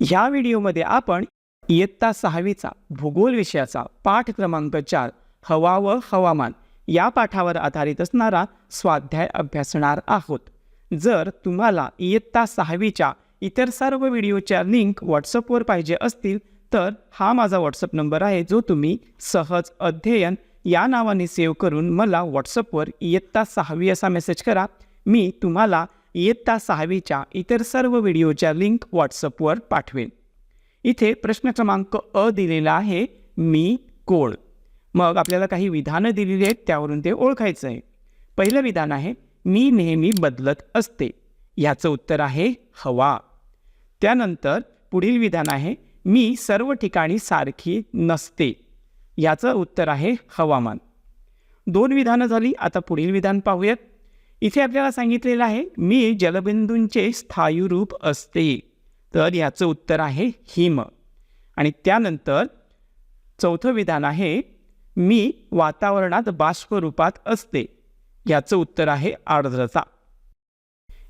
ह्या व्हिडिओमध्ये आपण इयत्ता सहावीचा भूगोल विषयाचा पाठ क्रमांक चार हवा व हवामान या पाठावर आधारित असणारा स्वाध्याय अभ्यासणार आहोत. जर तुम्हाला इयत्ता सहावीच्या इतर सर्व व्हिडिओच्या लिंक व्हॉट्सअपवर पाहिजे असतील तर हा माझा व्हॉट्सअप नंबर आहे जो तुम्ही सहज अध्ययन या नावाने सेव्ह करून मला व्हॉट्सअपवर इयत्ता सहावी असा मेसेज करा. मी तुम्हाला इयत्ता सहावीच्या इतर सर्व व्हिडिओच्या लिंक व्हॉट्सअपवर पाठवेन. इथे प्रश्न क्रमांक अ दिलेला आहे मी कोण? मग आपल्याला काही विधानं दिलेली आहेत त्यावरून ते ओळखायचं आहे पहिलं विधान आहे मी नेहमी बदलत असते. ह्याचं उत्तर आहे हवा. त्यानंतर पुढील विधान आहे मी सर्व ठिकाणी सारखी नसते. याचं उत्तर आहे हवामान. दोन विधानं झाली आता पुढील विधान पाहूयात. इथे आपल्याला सांगितलेलं आहे मी जलबिंदूंचे स्थायुरूप असते. तर याचं उत्तर आहे हिम. आणि त्यानंतर चौथं विधान आहे मी वातावरणात बाष्परूपात असते. याचं उत्तर आहे आर्द्रता.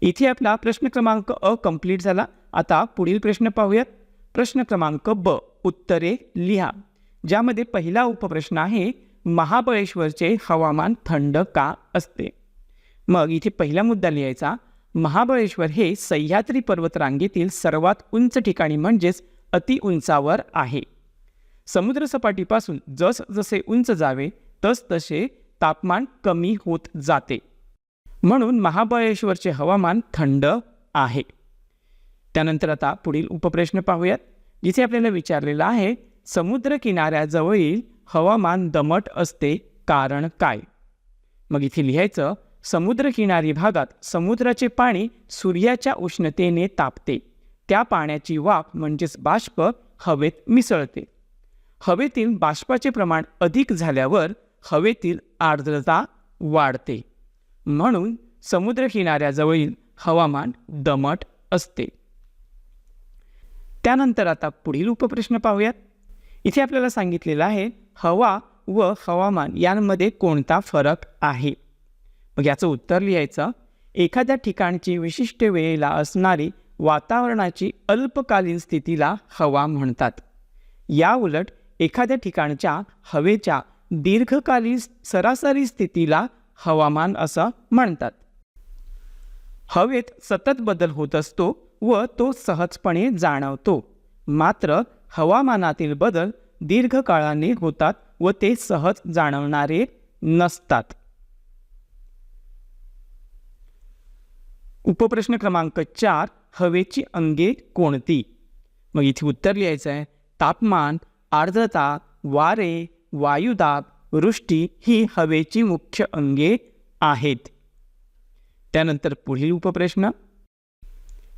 इथे आपला प्रश्न क्रमांक अ कंप्लीट झाला. आता पुढील प्रश्न पाहूयात. प्रश्न क्रमांक ब उत्तरे लिहा. ज्यामध्ये पहिला उपप्रश्न आहे महाबळेश्वरचे हवामान थंड का असते? मग इथे पहिला मुद्दा लिहायचा महाबळेश्वर हे सह्याद्री पर्वतरांगेतील सर्वात उंच ठिकाणी म्हणजेच अतिउंचावर आहे. समुद्रसपाटीपासून जस जसे उंच जावे तस तसे तापमान कमी होत जाते. म्हणून महाबळेश्वरचे हवामान थंड आहे. त्यानंतर आता पुढील उपप्रश्न पाहूयात. जिथे आपल्याला विचारलेलं आहे समुद्र किनाऱ्याजवळील हवामान दमट असते कारण काय? मग इथे लिहायचं समुद्रकिनारी भागात समुद्राचे पाणी सूर्याच्या उष्णतेने तापते. त्या पाण्याची वाफ म्हणजेच बाष्प हवेत मिसळते. हवेतील बाष्पाचे प्रमाण अधिक झाल्यावर हवेतील आर्द्रता वाढते. म्हणून समुद्रकिनाऱ्याजवळील हवामान दमट असते. त्यानंतर आता पुढील उपप्रश्न पाहूयात. इथे आपल्याला सांगितलेलं आहे हवा व हवामान यांमध्ये कोणता फरक आहे? मग याचं उत्तर लिहायचं एखाद्या ठिकाणची विशिष्ट वेळेला असणारी वातावरणाची अल्पकालीन स्थितीला हवा म्हणतात. या उलट एखाद्या ठिकाणच्या हवेच्या दीर्घकालीन सरासरी स्थितीला हवामान असं म्हणतात. हवेत सतत बदल होत असतो व तो सहजपणे जाणवतो. मात्र हवामानातील बदल दीर्घकाळाने होतात व ते सहज जाणवणारे नसतात. उपप्रश्न क्रमांक चार हवेची अंगे कोणती? मग इथे उत्तर लिहायचं आहे तापमान आर्द्रता वारे वायुदाब वृष्टी ही हवेची मुख्य अंगे आहेत. त्यानंतर पुढील उपप्रश्न.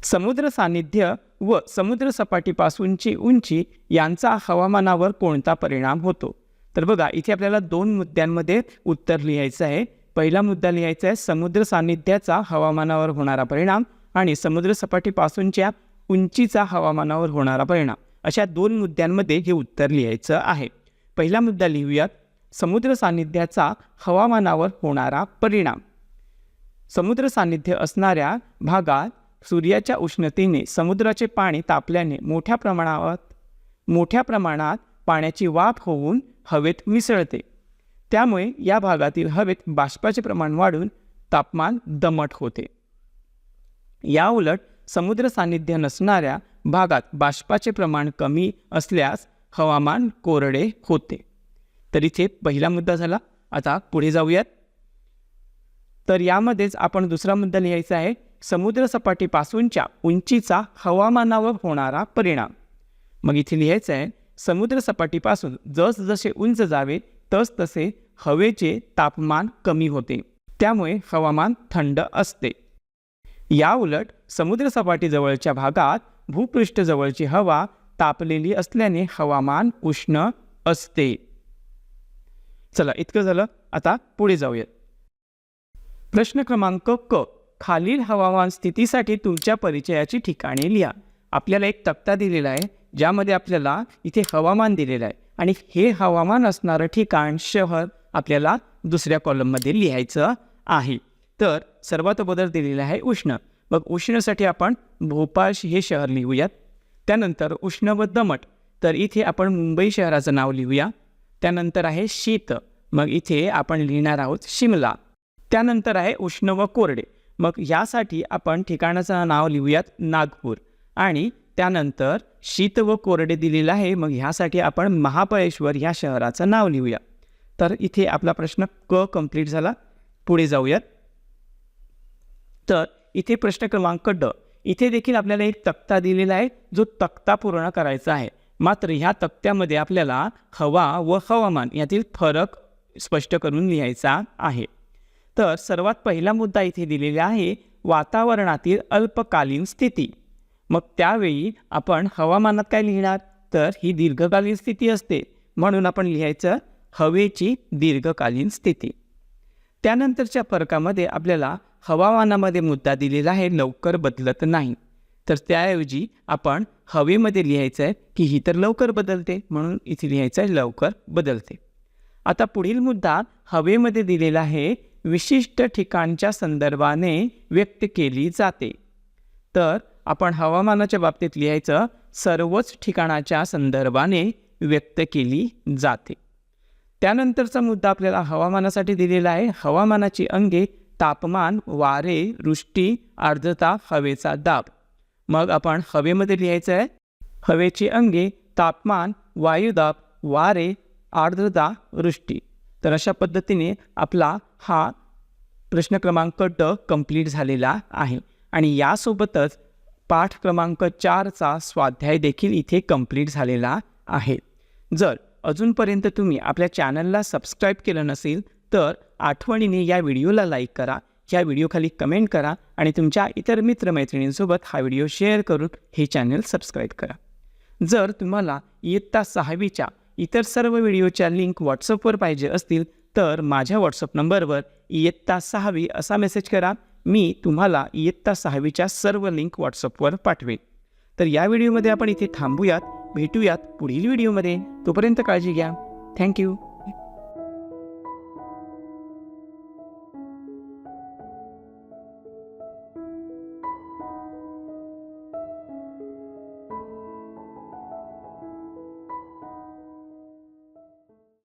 समुद्र सानिध्य व समुद्र सपाटीपासूनची उंची यांचा हवामानावर कोणता परिणाम होतो? तर बघा इथे आपल्याला दोन मुद्द्यांमध्ये उत्तर लिहायचं आहे. पहिला मुद्दा लिहायचा आहे समुद्र सान्निध्याचा हवामानावर होणारा परिणाम आणि समुद्र सपाटीपासूनच्या उंचीचा हवामानावर होणारा परिणाम. अशा दोन मुद्द्यांमध्ये हे उत्तर लिहायचं आहे. पहिला मुद्दा लिहूयात. समुद्र सान्निध्याचा हवामानावर होणारा परिणाम. समुद्र सान्निध्य असणाऱ्या भागात सूर्याच्या उष्णतेने समुद्राचे पाणी तापल्याने मोठ्या प्रमाणात मोठ्या प्रमाणात पाण्याची वाफ होऊन हवेत मिसळते. त्यामुळे या भागातील हवेत बाष्पाचे प्रमाण वाढून तापमान दमट होते. या उलट समुद्र सान्निध्य नसणाऱ्या भागात बाष्पाचे प्रमाण कमी असल्यास हवामान कोरडे होते. तर इथे पहिला मुद्दा झाला. आता पुढे जाऊयात. तर यामध्येच आपण दुसरा मुद्दा लिहायचा आहे. समुद्रसपाटीपासूनच्या उंचीचा हवामानावर होणारा परिणाम. मग इथे लिहायचं आहे समुद्रसपाटीपासून जसजसे उंच जावे तसतसे हवेचे तापमान कमी होते. त्यामुळे हवामान थंड असते. याउलट समुद्रसपाटीजवळच्या भागात भूपृष्ठजवळची हवा तापलेली असल्याने हवामान उष्ण असते. चला इतकं झालं. आता पुढे जाऊयात. प्रश्न क्रमांक क. खालील हवामान स्थितीसाठी तुमच्या परिचयाची ठिकाणे लिहा. आपल्याला एक तक्ता दिलेला आहे ज्यामध्ये आपल्याला इथे हवामान दिलेलं आहे. आणि हे हवामान असणारं ठिकाण शहर आपल्याला दुसऱ्या कॉलममध्ये लिहायचं आहे. तर सर्वात अगोदर दिलेलं आहे उष्ण. मग उष्णसाठी आपण भोपाळ हे शहर लिहूयात. त्यानंतर उष्ण व दमट. तर इथे आपण मुंबई शहराचं नाव लिहूया. त्यानंतर आहे शीत. मग इथे आपण लिहिणार आहोत शिमला. त्यानंतर आहे उष्ण व कोरडे. मग यासाठी आपण ठिकाणाचं नाव लिहूयात नागपूर. आणि त्यानंतर शीत व कोरडे दिलेलं आहे. मग ह्यासाठी आपण महाबळेश्वर ह्या शहराचं नाव लिहूया. तर इथे आपला प्रश्न क कंप्लीट झाला. पुढे जाऊयात. तर इथे प्रश्न क्रमांक ड. इथे देखील आपल्याला एक तक्ता दिलेला आहे जो तक्ता पूर्ण करायचा आहे. मात्र ह्या तक्त्यामध्ये आपल्याला हवा व हवामान यातील फरक स्पष्ट करून लिहायचा आहे. तर सर्वात पहिला मुद्दा इथे दिलेला आहे वातावरणातील अल्पकालीन स्थिती. मग त्यावेळी आपण हवामानात काय लिहिणार? तर ही दीर्घकालीन स्थिती असते. म्हणून आपण लिहायचं हवेची दीर्घकालीन स्थिती. त्यानंतरच्या फरकामध्ये आपल्याला हवामानामध्ये मुद्दा दिलेला आहे लवकर बदलत नाही. तर त्याऐवजी आपण हवेमध्ये लिहायचं आहे की ही तर लवकर बदलते म्हणून इथे लिहायचं आहे लवकर बदलते. आता पुढील मुद्दा हवेमध्ये दिलेला आहे विशिष्ट ठिकाणच्या संदर्भाने व्यक्त केली जाते. तर आपण हवामानाच्या बाबतीत लिहायचं सर्वच ठिकाणाच्या संदर्भाने व्यक्त केली जाते. त्यानंतरचा मुद्दा आपल्याला हवामानासाठी दिलेला आहे. हवामानाची अंगे तापमान वारे वृष्टी आर्द्रता हवेचा दाब. मग आपण हवेमध्ये लिहायचं आहे. हवेची अंगे तापमान वायुदाब वारे आर्द्रता वृष्टी. तर अशा पद्धतीने आपला हा प्रश्न क्रमांक ड कंप्लीट झालेला आहे. आणि यासोबतच पाठ क्रमांक चारचा स्वाध्याय देखील इथे कंप्लीट झालेला आहे. जर अजूनपर्यंत तुम्ही आपल्या चॅनलला सबस्क्राईब केलं नसेल तर आठवणीने या व्हिडिओला लाईक करा या व्हिडिओखाली कमेंट करा आणि तुमच्या इतर मित्रमैत्रिणींसोबत हा व्हिडिओ शेअर करून हे चॅनल सबस्क्राईब करा. जर तुम्हाला इयत्ता सहावीच्या इतर सर्व व्हिडिओच्या लिंक व्हॉट्सअपवर पाहिजे असतील तर माझ्या व्हॉट्सअप नंबरवर इयत्ता सहावी असा मेसेज करा. मी तुम्हाला इयत्ता सहावीच्या सर्व लिंक व्हॉट्सअपवर पाठवेन. तर या व्हिडिओमध्ये आपण इथे थांबूयात भेटूयात पुढील व्हिडिओमध्ये. तोपर्यंत काळजी घ्या. थँक्यू